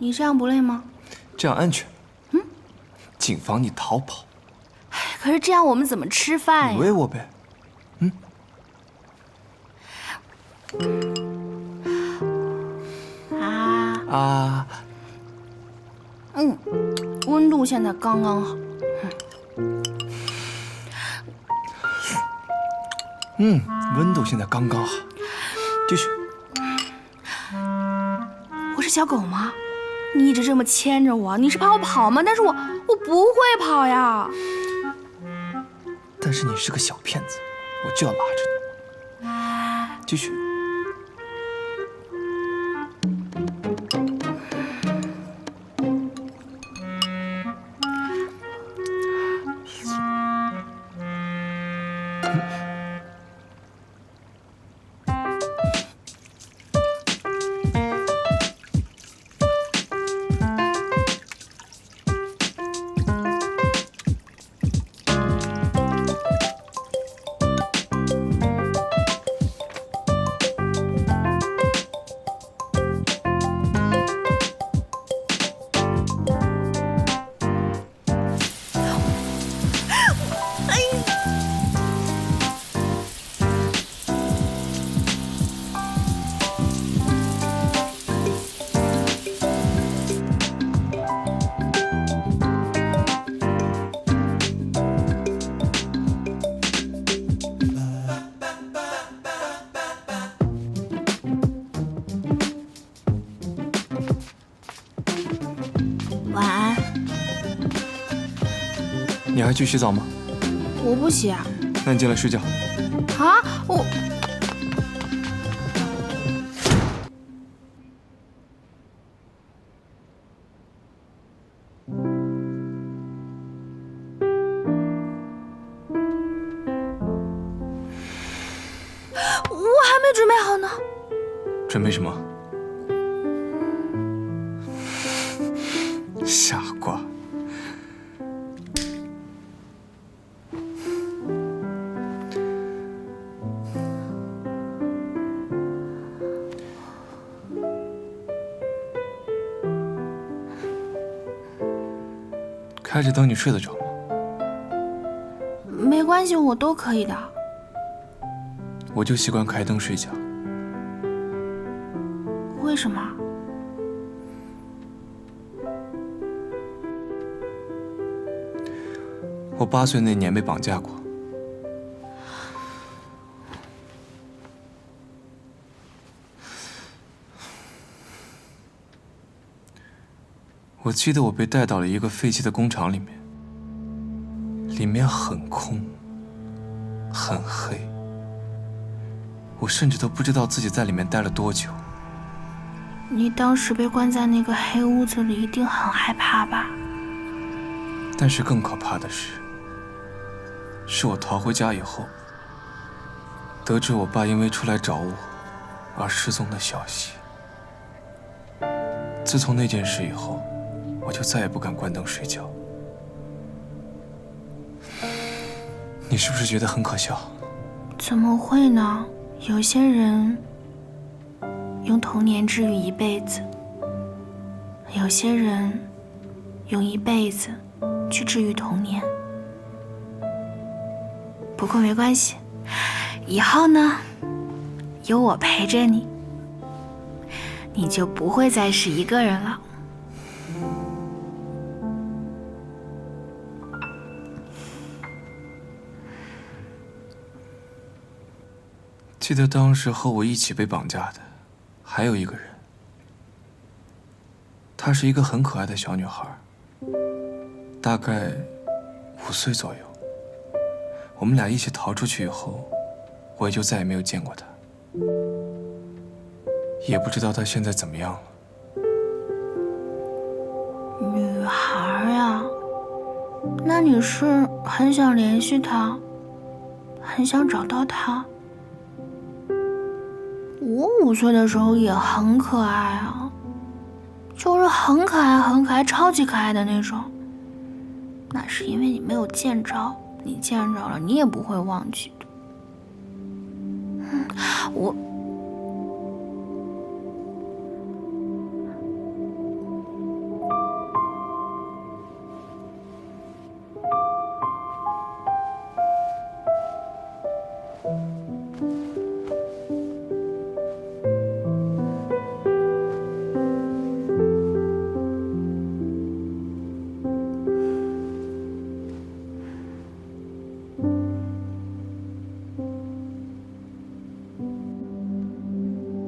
你这样不累吗？这样安全。嗯，谨防你逃跑。可是这样我们怎么吃饭呀？你喂我呗。嗯。啊啊。嗯，温度现在刚刚好。嗯，温度现在刚刚好。继续。我是小狗吗？你一直这么牵着我，你是怕我跑吗？但是我我不会跑呀。但是你是个小骗子，我就要拉着你。继续。你还去洗澡吗？我不洗啊。那你进来睡觉。啊，我我还没准备好呢。准备什么？傻开着灯，你睡得着吗？没关系，我都可以的。我就习惯开灯睡觉。为什么？我八岁那年被绑架过。我记得我被带到了一个废弃的工厂里面，里面很空，很黑。我甚至都不知道自己在里面待了多久。你当时被关在那个黑屋子里，一定很害怕吧？但是更可怕的是，是我逃回家以后，得知我爸因为出来找我而失踪的消息。自从那件事以后。我就再也不敢关灯睡觉。你是不是觉得很可笑？怎么会呢？有些人用童年治愈一辈子，有些人用一辈子去治愈童年。不过没关系，以后呢，有我陪着你，你就不会再是一个人了。记得当时和我一起被绑架的，还有一个人。她是一个很可爱的小女孩，大概五岁左右。我们俩一起逃出去以后，我也就再也没有见过她，也不知道她现在怎么样了。女孩呀，那你是很想联系她，很想找到她？我五岁的时候也很可爱啊，就是很可爱、很可爱、超级可爱的那种。那是因为你没有见着，你见着了，你也不会忘记的。我。